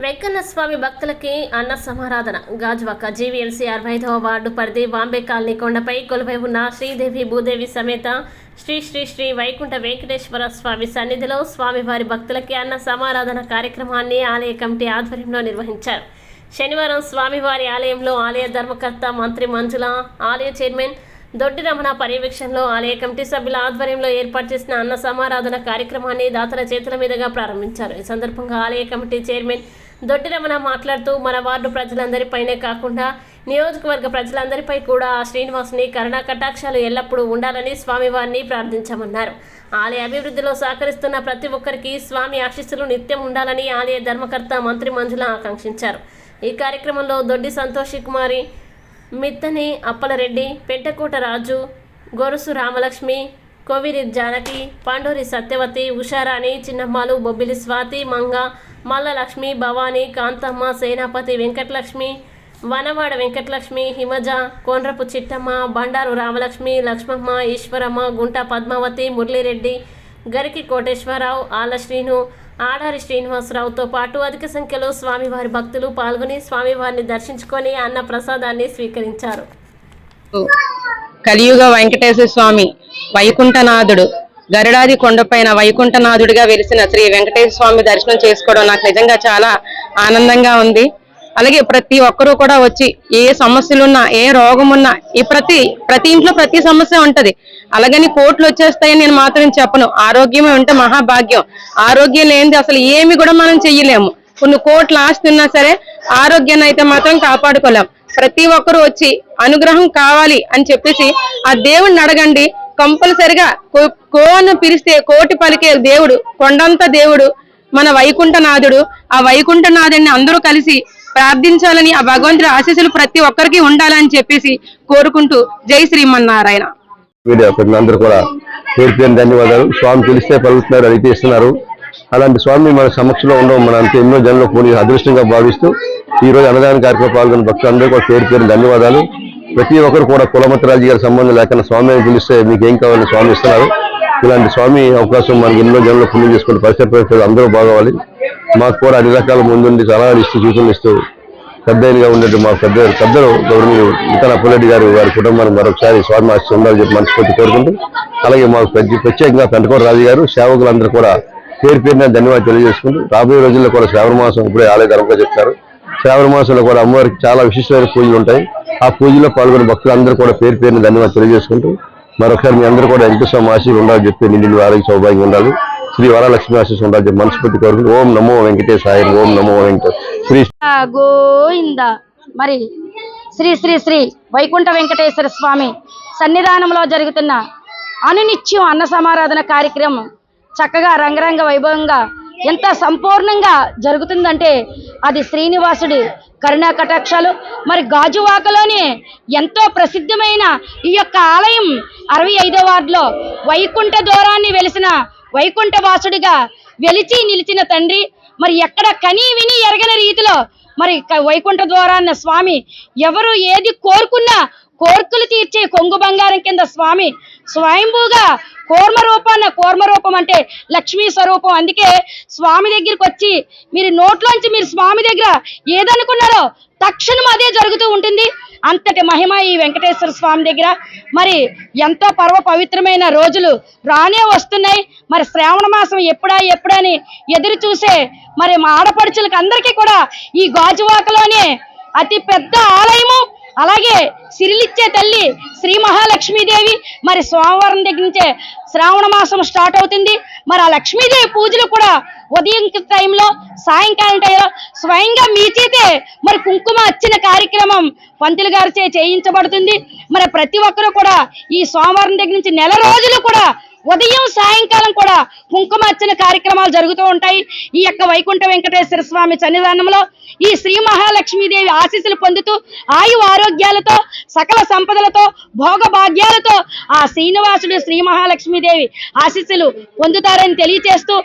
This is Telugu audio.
వెంకన్న స్వామి భక్తులకి అన్న సమారాధన. గాజువాక జీవీఎంసీ అరవై ఐదవ వార్డు పరిధి బాంబే కాలనీ కొండపై కొలువై ఉన్న శ్రీదేవి భూదేవి సమేత శ్రీ శ్రీ శ్రీ వైకుంఠ వెంకటేశ్వర స్వామి సన్నిధిలో స్వామివారి భక్తులకి అన్న సమారాధన కార్యక్రమాన్ని ఆలయ కమిటీ ఆధ్వర్యంలో నిర్వహించారు. శనివారం స్వామివారి ఆలయంలో ఆలయ ధర్మకర్త మంత్రి మంజుల ఆలయ చైర్మన్ దొడ్డి రమణ పర్యవేక్షణలో ఆలయ కమిటీ సభ్యుల ఆధ్వర్యంలో ఏర్పాటు చేసిన అన్న సమారాధన కార్యక్రమాన్ని దాతల చేతుల మీదుగా ప్రారంభించారు. ఈ సందర్భంగా ఆలయ కమిటీ చైర్మన్ దొడ్డి రమణ మాట్లాడుతూ మన వార్డు ప్రజలందరిపైనే కాకుండా నియోజకవర్గ ప్రజలందరిపై కూడా ఆ శ్రీనివాసుని కరుణా కటాక్షాలు ఎల్లప్పుడూ ఉండాలని స్వామివారిని ప్రార్థించామన్నారు. ఆలయ అభివృద్ధిలో సహకరిస్తున్న ప్రతి ఒక్కరికి స్వామి ఆశీస్సులు నిత్యం ఉండాలని ఆలయ ధర్మకర్త మంత్రి మంజుల ఆకాంక్షించారు. ఈ కార్యక్రమంలో దొడ్డి సంతోషి కుమారి మిత్తని అప్పలరెడ్డి పెంటకోట రాజు గొరుసు రామలక్ష్మి కోవిరి జానకి పాండూరి సత్యవతి ఉషారాణి చిన్నమ్మలు బొబ్బిలి స్వాతి మంగ మల్లలక్ష్మి భవాని భవానీ కాంతమ్మ సేనాపతి వెంకటలక్ష్మి వనవాడ వెంకటలక్ష్మి హిమజ కోండ్రపు చిట్టమ్మ బండారు రామలక్ష్మి లక్ష్మమ్మ ఈశ్వరమ్మ గుంట పద్మావతి మురళిరెడ్డి గరికి కోటేశ్వరరావు ఆల శ్రీను ఆడారి శ్రీనివాసరావుతో పాటు అధిక సంఖ్యలో స్వామివారి భక్తులు పాల్గొని స్వామివారిని దర్శించుకొని అన్న ప్రసాదాన్ని స్వీకరించారు. కలియుగ వెంకటేశ్వర స్వామి వైకుంఠనాథుడు గరుడాది కొండపైన వైకుంఠనాథుడిగా వెలిసిన శ్రీ వెంకటేశ్వర స్వామి దర్శనం చేసుకోవడం నాకు నిజంగా చాలా ఆనందంగా ఉంది. అలాగే ప్రతి ఒక్కరూ కూడా వచ్చి ఏ సమస్యలున్నా ఏ రోగం ఉన్నా ఈ ప్రతి ప్రతి ఇంట్లో ప్రతి సమస్య ఉంటది. అలాగని కోట్లు వచ్చేస్తాయని నేను మాత్రం చెప్పను. ఆరోగ్యమే ఉంటే మహాభాగ్యం. ఆరోగ్యం లేనిది అసలు ఏమి కూడా మనం చెయ్యలేము. కొన్ని కోట్లు ఆస్తి ఉన్నా సరే ఆరోగ్యాన్ని అయితే మాత్రం కాపాడుకోలేం. ప్రతి ఒక్కరూ వచ్చి అనుగ్రహం కావాలి అని చెప్పేసి ఆ దేవుడిని అడగండి. కంపల్సరిగా కో- కోను పిలిస్తే కోటి పలికే దేవుడు కొండంత దేవుడు మన వైకుంఠనాథుడు. ఆ వైకుంఠనాథుడిని అందరూ కలిసి ప్రార్థించాలని ఆ భగవంతుడి ఆశీస్సులు ప్రతి ఒక్కరికి ఉండాలని చెప్పేసి కోరుకుంటూ జై శ్రీమన్నారాయణ. మీడియా కూడా పేరు పేరు ధన్యవాదాలు. స్వామి తెలిస్తే పలుకుతున్నారు అడిగితే ఇస్తున్నారు అలాంటి స్వామి మన సమక్షంలో ఉండడం మన ఎన్నో జనంలో పోనీ అదృష్టంగా భావిస్తూ ఈ రోజు అన్నదాన కార్యక్రమం పాల్గొన్న భక్తులందరూ కూడా పేరు పేరు ధన్యవాదాలు. ప్రతి ఒక్కరు కూడా కులమత రాజకీయాల సంబంధం లేకుండా స్వామి పిలిస్తే మీకు ఏం కావాలని స్వామి ఇస్తున్నారు. ఇలాంటి స్వామి అవకాశం మనకి ఎన్నో జనంలో పుణ్యం చేసుకుని పరిస్థితి అందరూ బాగోవాలి. మాకు కూడా అన్ని రకాల ముందుండి చాలా ఇస్తూ సూచనలు ఇస్తూ పెద్దగా ఉండేది మా పెద్ద పెద్దలు గౌరవనీయులు ఇతర అప్పులరెడ్డి గారు వారి కుటుంబానికి మరొకసారి స్వామి ఆశ ఉండాలని చెప్పి మనస్ఫూర్తి కోరుకుంటూ అలాగే మాకు ప్రత్యేకంగా పెంటకోట రాజు గారు సేవకులందరూ కూడా పేరు పేరున ధన్యవాదాలు తెలియజేసుకుంటూ రాబోయే రోజుల్లో కూడా శ్రావణ మాసం ఇప్పుడే ఆలయ ధర్మంగా చెప్తారు. శ్రావణ మాసంలో కూడా అమ్మవారికి చాలా విశిష్టమైన పూజలు ఉంటాయి. ఆ పూజలో పాల్గొనే భక్తులందరూ కూడా పేరు పేరున ధన్యవాదాలు తెలియజేసుకుంటూ మరొకసారి మీ అందరూ కూడా వెంకటేశ్వర సమాశీలు ఉండాలని చెప్పి నిండి ఆరోగ్య సౌభాగ్యం ఉండాలి. శ్రీ వరలక్ష్మి ఆశీస్సు ఉండాలి. మనస్ఫూర్తి కోరుకుని ఓం నమో వెంకటేశాయ ఓం నమో వెంకటేశ్వర శ్రీ గోవింద. మరి శ్రీ శ్రీ శ్రీ వైకుంఠ వెంకటేశ్వర స్వామి సన్నిధానంలో జరుగుతున్న అనునిత్యం అన్న సమారాధన కార్యక్రమం చక్కగా రంగరంగ వైభవంగా ఎంత సంపూర్ణంగా జరుగుతుందంటే అది శ్రీనివాసుడి కరుణా కటాక్షాలు. మరి గాజువాకలోనే ఎంతో ప్రసిద్ధమైన ఈ యొక్క ఆలయం అరవై ఐదో వార్డులో వైకుంఠ దూరాన్ని వెలిసిన వైకుంఠ వాసుడిగా వెలిచి నిలిచిన తండ్రి. మరి ఎక్కడ కని విని ఎరగని రీతిలో మరి వైకుంఠ ద్వారాన్న స్వామి ఎవరు ఏది కోరుకున్నా కోర్కులు తీర్చే కొంగు బంగారం కింద స్వామి స్వయంభూగా కూర్మ రూపాన్న స్వరూపం అంటే లక్ష్మీ స్వరూపం. అందుకే స్వామి దగ్గరికి వచ్చి మీరు నోట్లోంచి మీరు స్వామి దగ్గర ఏదనుకున్నారో తక్షణం అదే జరుగుతూ ఉంటుంది. అంతటి మహిమ ఈ వెంకటేశ్వర స్వామి దగ్గర. మరి ఎంతో పర్వ పవిత్రమైన రోజులు రానే వస్తున్నాయి. మరి శ్రావణ మాసం ఎప్పుడా ఎప్పుడని ఎదురు చూసే మరి మా ఆడపడుచులకు అందరికీ కూడా ఈ గాజువాకలోనే అతి పెద్ద ఆలయము అలాగే సిరిలిచ్చే తల్లి శ్రీ మహాలక్ష్మీదేవి. మరి సోమవారం దగ్గర నుంచే శ్రావణ మాసం స్టార్ట్ అవుతుంది. మరి ఆ లక్ష్మీదేవి పూజలు కూడా ఉదయం టైంలో సాయంకాలం టైంలో స్వయంగా మీ చేతే మరి కుంకుమ వచ్చిన కార్యక్రమం పంతులు గారిచే చేయించబడుతుంది. మరి ప్రతి ఒక్కరూ కూడా ఈ సోమవారం దగ్గర నుంచి నెల రోజులు కూడా ఉదయం సాయంకాలం కూడా కుంకుమ అచ్చిన కార్యక్రమాలు జరుగుతూ ఉంటాయి. ఈ యొక్క వైకుంఠ వెంకటేశ్వర స్వామి సన్నిధానంలో ఈ శ్రీ మహాలక్ష్మీదేవి ఆశీస్సులు పొందుతూ ఆయు ఆరోగ్యాలతో సకల సంపదలతో భోగభాగ్యాలతో ఆ శ్రీనివాసుడు శ్రీ మహాలక్ష్మీదేవి ఆశీస్సులు పొందుతారని తెలియచేస్తూ